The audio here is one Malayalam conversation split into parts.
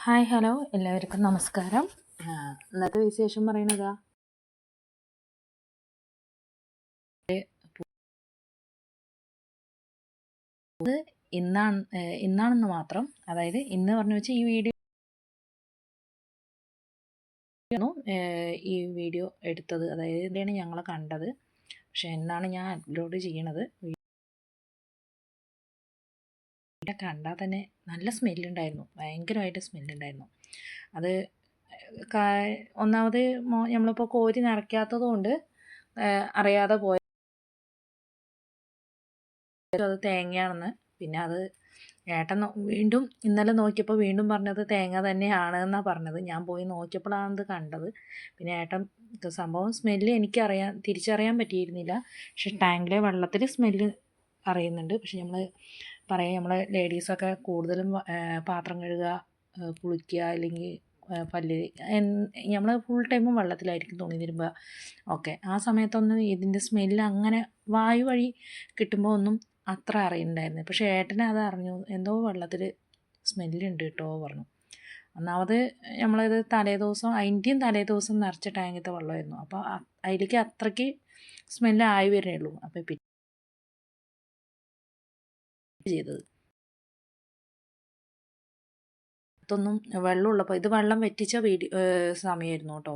Hi hello. എല്ലാവർക്കും നമസ്കാരം. ഇന്നത്തെ വിശേഷം പറയണതാ? ഇന്നാണ് ഇന്നാണെന്ന് മാത്രം. അതായത് ഇന്ന് പറഞ്ഞു വെച്ചാൽ ഈ വീഡിയോ ഈ വീഡിയോ എടുത്തത്. അതായത് ഇതാണ് ഞങ്ങൾ കണ്ടത്. പക്ഷെ എന്നാണ് ഞാൻ അപ്ലോഡ് ചെയ്യണത്. വീഡിയോ കണ്ടാൽ തന്നെ നല്ല സ്മെല്ലുണ്ടായിരുന്നു. ഭയങ്കരമായിട്ട് സ്മെല്ലുണ്ടായിരുന്നു. അത് ഒന്നാമത് നമ്മളിപ്പോൾ കോരി നിറയ്ക്കാത്തത് കൊണ്ട് അറിയാതെ പോയ അത് തേങ്ങയാണെന്ന്. പിന്നെ അത് ഏട്ടൻ വീണ്ടും ഇന്നലെ നോക്കിയപ്പോൾ വീണ്ടും പറഞ്ഞത് തേങ്ങ തന്നെയാണ് എന്നാണ് പറഞ്ഞത്. ഞാൻ പോയി നോക്കിയപ്പോഴാണ് ഇത് കണ്ടത്. പിന്നെ ഏട്ടൻ സംഭവം സ്മെല്ല് എനിക്കറിയാൻ തിരിച്ചറിയാൻ പറ്റിയിരുന്നില്ല. പക്ഷെ ടാങ്കിലെ വെള്ളത്തിൽ സ്മെല്ല് അറിയുന്നുണ്ട്. പക്ഷെ നമ്മൾ പറയാം നമ്മൾ ലേഡീസൊക്കെ കൂടുതലും പാത്രം കഴുകുക കുളിക്കുക അല്ലെങ്കിൽ പല്ല് നമ്മൾ ഫുൾ ടൈമും വെള്ളത്തിലായിരിക്കും തുണി തിരുമ്പുക. ഓക്കെ. ആ സമയത്തൊന്നും ഇതിന്റെ സ്മെല്ല് അങ്ങനെ വായു വഴി കിട്ടുമ്പോൾ ഒന്നും അത്ര അറിയുന്നുണ്ടായിരുന്നു പക്ഷേ ഏട്ടനെ അത് അറിഞ്ഞു. എന്തോ വെള്ളത്തിൽ സ്മെല്ലുണ്ട് കേട്ടോ പറഞ്ഞു. ഒന്നാമത് നമ്മളിത് തലേ ദിവസം അതിന്റെയും തലേ ദിവസം നിറച്ച ടാങ്കിത്തെ വെള്ളമായിരുന്നു. അപ്പോൾ അതിലേക്ക് അത്രയ്ക്ക് സ്മെല്ലായി വരുന്നേ ഉള്ളൂ. അപ്പോൾ ചെയ്തത്. ഇതൊന്നും വെള്ളമുള്ളപ്പോൾ ഇത് വെള്ളം വറ്റിച്ച വീഡിയോ സമയമായിരുന്നു കേട്ടോ.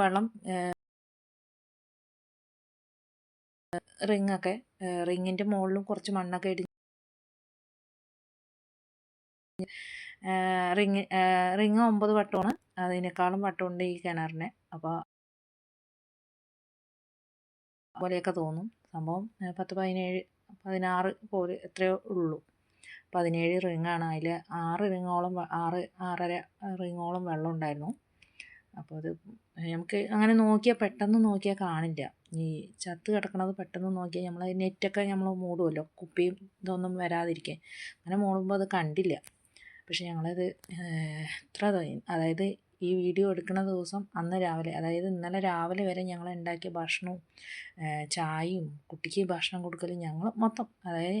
വെള്ളം റിങ്ങൊക്കെ റിങ്ങിന്റെ മുകളിലും കുറച്ച് മണ്ണൊക്കെ ഇടിഞ്ഞ് റിങ് റിങ് ഒമ്പത് വട്ടമാണ്. അതിനേക്കാളും വട്ടമുണ്ട് ഈ കിണറിന്. അപ്പോൾ പോലെയൊക്കെ തോന്നും. സംഭവം പത്ത് പതിനേഴ് പതിനാറ് പോലെ എത്രയോ ഉള്ളൂ. പതിനേഴ് റിങ്ങാണ്. അതിൽ ആറ് റിങ്ങോളം ആറ് ആറര റിങ്ങോളം വെള്ളം ഉണ്ടായിരുന്നു. അപ്പോൾ അത് നമുക്ക് അങ്ങനെ നോക്കിയാൽ പെട്ടെന്ന് നോക്കിയാൽ കാണില്ല. ഈ ചത്ത് കിടക്കണത് പെട്ടെന്ന് നോക്കിയാൽ നമ്മൾ നെറ്റൊക്കെ നമ്മൾ മൂടുമല്ലോ കുപ്പിയും ഇതൊന്നും വരാതിരിക്കേ അങ്ങനെ മൂടുമ്പോൾ അത് കണ്ടില്ല. പക്ഷേ ഞങ്ങളത് ഇത്ര അതായത് ഈ വീഡിയോ എടുക്കുന്ന ദിവസം അന്ന് രാവിലെ അതായത് ഇന്നലെ രാവിലെ വരെ ഞങ്ങൾ ഉണ്ടാക്കിയ ഭക്ഷണവും ചായയും കുട്ടിക്ക് ഭക്ഷണം കൊടുക്കലും ഞങ്ങൾ മൊത്തം അതായത്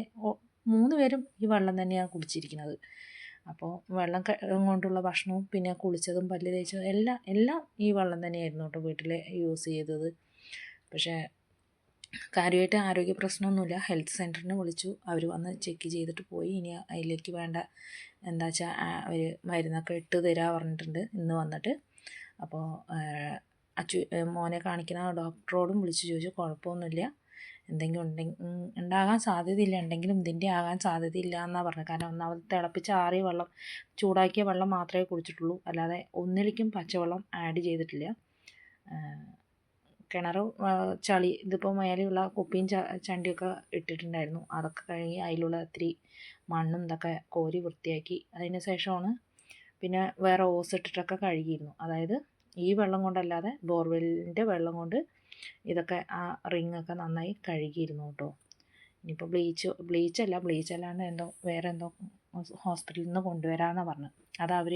മൂന്ന് പേരും ഈ വെള്ളം തന്നെയാണ് കുടിച്ചിരിക്കുന്നത്. അപ്പോൾ വെള്ളം കൊണ്ടുള്ള ഭക്ഷണവും പിന്നെ കുളിച്ചതും പല്ല് തേച്ചതും എല്ലാം എല്ലാം ഈ വെള്ളം തന്നെയായിരുന്നു കേട്ടോ വീട്ടിൽ യൂസ് ചെയ്തത്. പക്ഷേ കാര്യമായിട്ട് ആരോഗ്യ പ്രശ്നമൊന്നുമില്ല. ഹെൽത്ത് സെന്ററിനെ വിളിച്ചു. അവർ വന്ന് ചെക്ക് ചെയ്തിട്ട് പോയി. ഇനി അതിലേക്ക് വേണ്ട എന്താ വെച്ചാൽ അവർ മരുന്നൊക്കെ ഇട്ട് തരാ പറഞ്ഞിട്ടുണ്ട് ഇന്ന് വന്നിട്ട്. അപ്പോൾ അച്ചു മോനെ കാണിക്കുന്ന ഡോക്ടറോടും വിളിച്ച് ചോദിച്ചു. കുഴപ്പമൊന്നുമില്ല. എന്തെങ്കിലും ഉണ്ടെങ്കിൽ ഉണ്ടാകാൻ സാധ്യതയില്ല. ഉണ്ടെങ്കിലും ഇതിന്റെ ആകാൻ സാധ്യതയില്ല എന്നാണ് പറഞ്ഞത്. കാരണം ഒന്നാമത് തിളപ്പിച്ച് ആറിയ വെള്ളം ചൂടാക്കിയ വെള്ളം മാത്രമേ കുടിച്ചിട്ടുള്ളൂ. അല്ലാതെ ഒന്നിലേക്കും പച്ചവെള്ളം ആഡ് ചെയ്തിട്ടില്ല. കിണർ ചളി ഇതിപ്പോൾ മേലെയുള്ള കുപ്പിയും ചണ്ടിയൊക്കെ ഇട്ടിട്ടുണ്ടായിരുന്നു. അതൊക്കെ കഴുകി അതിലുള്ള ഇത്തിരി മണ്ണും ഇതൊക്കെ കോരി വൃത്തിയാക്കി അതിന് ശേഷമാണ് പിന്നെ വേറെ ഓസ് ഇട്ടിട്ടൊക്കെ കഴുകിയിരുന്നു. അതായത് ഈ വെള്ളം കൊണ്ടല്ലാതെ ബോർവെല്ലിന്റെ വെള്ളം കൊണ്ട് ഇതൊക്കെ ആ റിങ്ങൊക്കെ നന്നായി കഴുകിയിരുന്നു കേട്ടോ. ഇനിയിപ്പോൾ ബ്ലീച്ച് ബ്ലീച്ചല്ല ബ്ലീച്ച് അല്ലാണ്ട് എന്തോ വേറെ എന്തോ ഹോസ്പിറ്റലിൽ നിന്ന് കൊണ്ടുവരാമെന്നാണ് പറഞ്ഞത്. അത് അവർ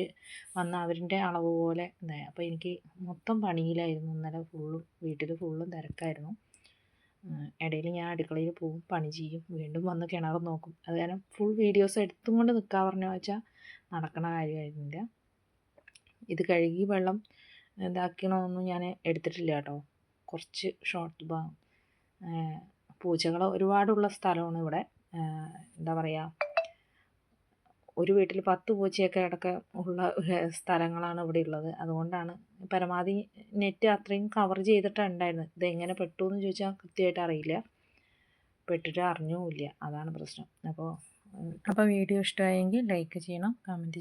വന്ന് അവരിന്റെ അളവ് പോലെ ഇതായി അപ്പോൾ എനിക്ക് മൊത്തം പണിയിലായിരുന്നു. ഇന്നലെ ഫുള്ളും വീട്ടിൽ ഫുള്ളും തിരക്കായിരുന്നു. ഇടയിൽ ഞാൻ അടുക്കളയിൽ പോകും പണി ചെയ്യും. വീണ്ടും വന്ന് കിണർ നോക്കും. അത് കാരണം ഫുൾ വീഡിയോസ് എടുത്തും കൊണ്ട് നിൽക്കാൻ പറഞ്ഞു വെച്ചാൽ നടക്കണ കാര്യമായിരുന്നില്ല ഇത് കഴുകി വെള്ളം ഇതാക്കണമൊന്നും ഞാൻ എടുത്തിട്ടില്ല കേട്ടോ. കുറച്ച് ഷോർട്ട് ഭാഗം. പൂച്ചകൾ ഒരുപാടുള്ള സ്ഥലമാണ് ഇവിടെ. എന്താ പറയുക ഒരു വീട്ടിൽ പത്ത് പൂച്ചയൊക്കെ അടക്കം ഉള്ള സ്ഥലങ്ങളാണ് ഇവിടെ ഉള്ളത്. അതുകൊണ്ടാണ് പരമാവധി നെറ്റ് അത്രയും കവർ ചെയ്തിട്ടാണ് ഉണ്ടായിരുന്നത് ഇതെങ്ങനെ പെട്ടു എന്ന് ചോദിച്ചാൽ കൃത്യമായിട്ട് അറിയില്ല. പെട്ടിട്ട് അറിഞ്ഞുമില്ല അതാണ് പ്രശ്നം. അപ്പോൾ അപ്പോൾ വീഡിയോ ഇഷ്ടമായെങ്കിൽ ലൈക്ക് ചെയ്യണം കമന്റ്